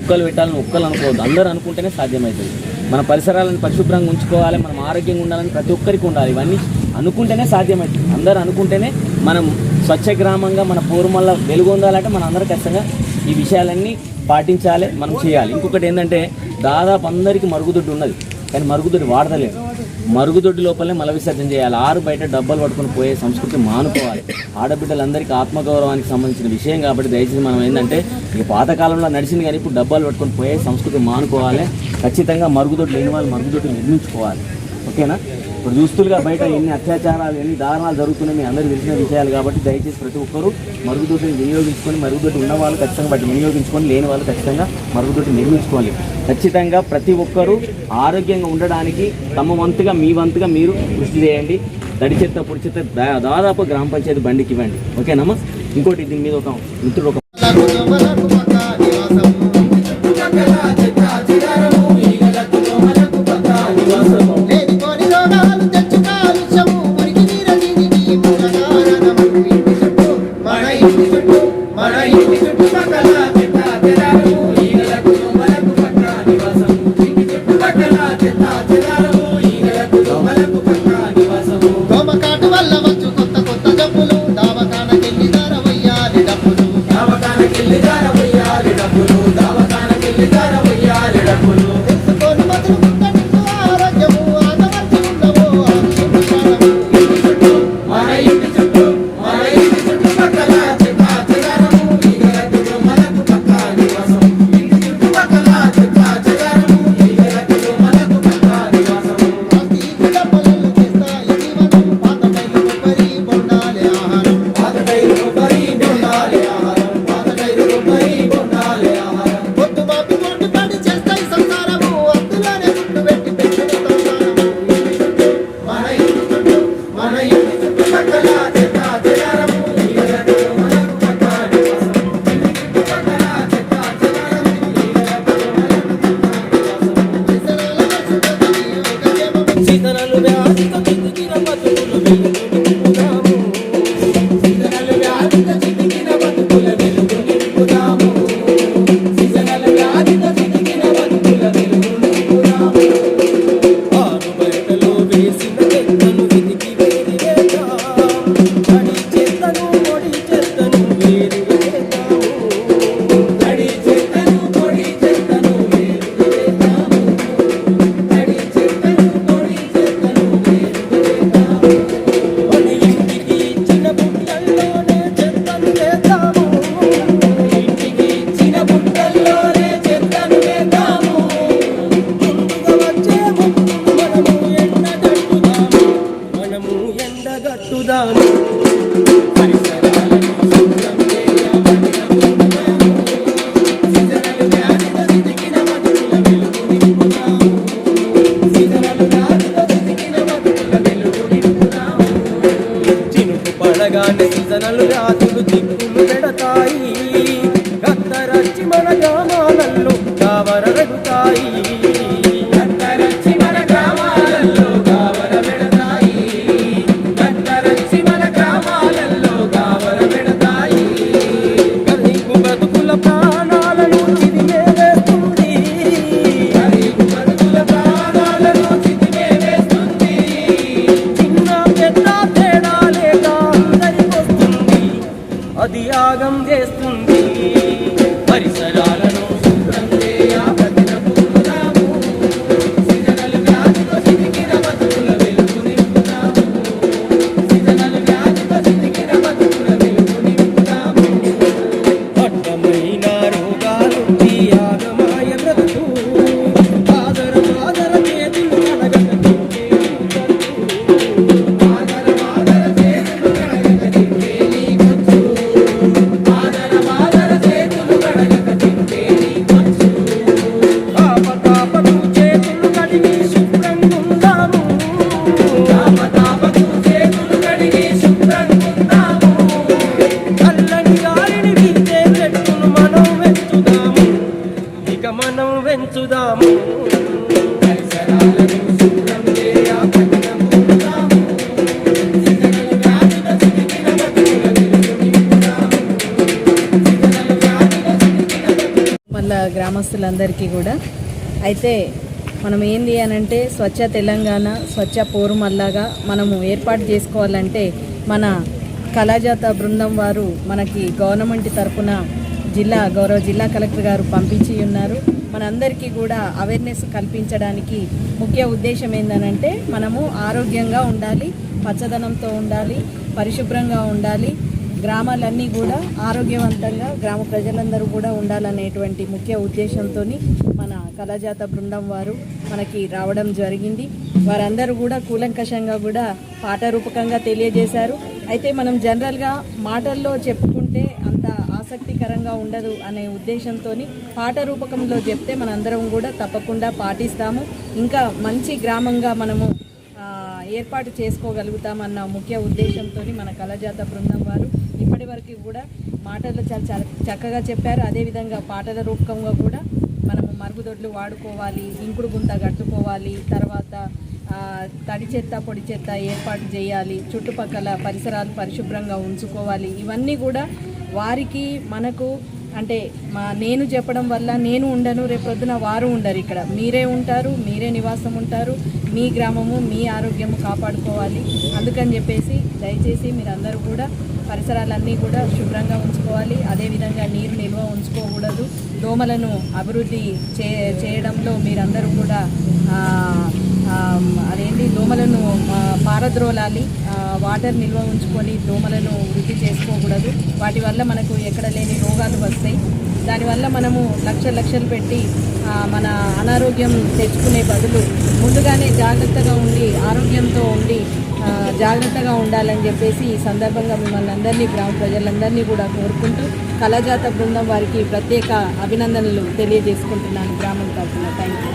కుక్కలు పెట్టాలని ఒక్కలు అనుకోవద్దు. అందరూ అనుకుంటేనే సాధ్యమవుతుంది. మన పరిసరాలను పరిశుభ్రంగా ఉంచుకోవాలి మనం ఆరోగ్యంగా ఉండాలని ప్రతి ఒక్కరికి ఉండాలి. ఇవన్నీ అనుకుంటేనే సాధ్యమవుతుంది. అందరూ అనుకుంటేనే మనం స్వచ్ఛ గ్రామంగా మన పూర్వమల్ల వెలుగొందాలంటే మన అందరూ ఖచ్చితంగా ఈ విషయాలన్నీ పాటించాలి మనం చేయాలి. ఇంకొకటి ఏంటంటే దాదాపు అందరికీ మరుగుదొడ్డు ఉన్నది కానీ మరుగుదొడ్డి వాడదలేదు మరుగుదొడ్డి లోపలే మల విసర్జన చేయాలి. ఆరు బయట డబ్బాలు పట్టుకుని పోయే సంస్కృతి మానుకోవాలి. ఆడబిడ్డలందరికీ ఆత్మగౌరవానికి సంబంధించిన విషయం కాబట్టి దయచేసి మనం ఏంటంటే ఈ పాతకాలంలో నడిచింది కానీ ఇప్పుడు డబ్బాలు పట్టుకొని పోయే సంస్కృతి మానుకోవాలి. ఖచ్చితంగా మరుగుదొడ్లు లేని వాళ్ళు మరుగుదొడ్లు నిర్మించుకోవాలి. ఓకేనా? ఇప్పుడు దుస్తులుగా బయట ఎన్ని అత్యాచారాలు ఎన్ని దారుణాలు జరుగుతున్నాయి మీ అందరూ తెలిసిన విషయాలు కాబట్టి దయచేసి ప్రతి ఒక్కరూ మరుగుదొడ్డిని వినియోగించుకొని మరుగుదొడ్డి ఉన్న వాళ్ళు ఖచ్చితంగా బట్టి వినియోగించుకొని లేని వాళ్ళు ఖచ్చితంగా మరుగుదొడ్డి నిర్మించుకోవాలి. ఖచ్చితంగా ప్రతి ఒక్కరూ ఆరోగ్యంగా ఉండడానికి తమ వంతుగా మీ వంతుగా మీరు కృషి చేయండి. తడి చెత్త పొడి చెత్త దాదాపు గ్రామ పంచాయతీ బండికి ఇవ్వండి. ఓకేనమ్మా? ఇంకోటి దీని మీద ఒక మిత్రుడు ఒక చేయాలి పడగానే సీజనలు రాజులు దిక్కులు పెడతాయి. కత్తరచ్చి మన గ్రామాలలో కావరగుతాయి గ్రామస్తులందరికీ కూడా. అయితే మనం ఏంది అని అంటే స్వచ్ఛ తెలంగాణ స్వచ్ఛ పోరుమల్లాగా మనము ఏర్పాటు చేసుకోవాలంటే మన కళాజాత బృందం వారు మనకి గవర్నమెంట్ తరఫున జిల్లా గౌరవ జిల్లా కలెక్టర్ గారు పంపించి ఉన్నారు. మనందరికీ కూడా అవేర్నెస్ కల్పించడానికి ముఖ్య ఉద్దేశం ఏంటనంటే మనము ఆరోగ్యంగా ఉండాలి పచ్చదనంతో ఉండాలి పరిశుభ్రంగా ఉండాలి గ్రామాలన్నీ కూడా ఆరోగ్యవంతంగా గ్రామ ప్రజలందరూ కూడా ఉండాలనేటువంటి ముఖ్య ఉద్దేశంతో మన కళాజాత బృందం వారు మనకి రావడం జరిగింది. వారందరూ కూడా కూలంకషంగా కూడా పాట రూపకంగా తెలియజేశారు. అయితే మనం జనరల్గా మాటల్లో చెప్పుకుంటే అంత ఆసక్తికరంగా ఉండదు అనే ఉద్దేశంతో పాట రూపకంలో చెప్తే మనందరం కూడా తప్పకుండా పాటిస్తాము. ఇంకా మంచి గ్రామంగా మనము ఏర్పాటు చేసుకోగలుగుతామన్న ముఖ్య ఉద్దేశంతో మన కళాజాత బృందం వారు వరకు కూడా మాటలు చాలా చాలా చక్కగా చెప్పారు. అదేవిధంగా పాటల రూపకంగా కూడా మనము మరుగుదొడ్లు వాడుకోవాలి ఇంకుడు గుంత కట్టుకోవాలి తర్వాత తడి చెత్త పొడి చెత్త ఏర్పాటు చేయాలి చుట్టుపక్కల పరిసరాలు పరిశుభ్రంగా ఉంచుకోవాలి. ఇవన్నీ కూడా వారికి మనకు అంటే మా నేను చెప్పడం వల్ల నేను ఉండను రేపొద్దున వారు ఉండరు ఇక్కడ. మీరే ఉంటారు మీరే నివాసం ఉంటారు. మీ గ్రామము మీ ఆరోగ్యము కాపాడుకోవాలి. అందుకని చెప్పేసి దయచేసి మీరందరూ కూడా పరిసరాలన్నీ కూడా శుభ్రంగా ఉంచుకోవాలి. అదేవిధంగా నీరు నిల్వ ఉంచుకోకూడదు. దోమలను అభివృద్ధి చే చేయడంలో మీరందరూ కూడా అదేంటి దోమలను పారద్రోలాలి. వాటర్ నిల్వ ఉంచుకొని దోమలను వృద్ధి చేసుకోకూడదు. వాటి వల్ల మనకు ఎక్కడ లేని రోగాలు వస్తాయి. దానివల్ల మనము లక్ష లక్షలు పెట్టి మన అనారోగ్యం తెచ్చుకునే బదులు ముందుగానే జాగ్రత్తగా ఉండి ఆరోగ్యంతో ఉండి జాగ్రత్తగా ఉండాలని చెప్పేసి ఈ సందర్భంగా మిమ్మల్ని అందరినీ గ్రామ ప్రజలందరినీ కూడా కోరుకుంటూ కళాజాత బృందం వారికి ప్రత్యేక అభినందనలు తెలియజేసుకుంటున్నాను గ్రామం తరఫున. Thank you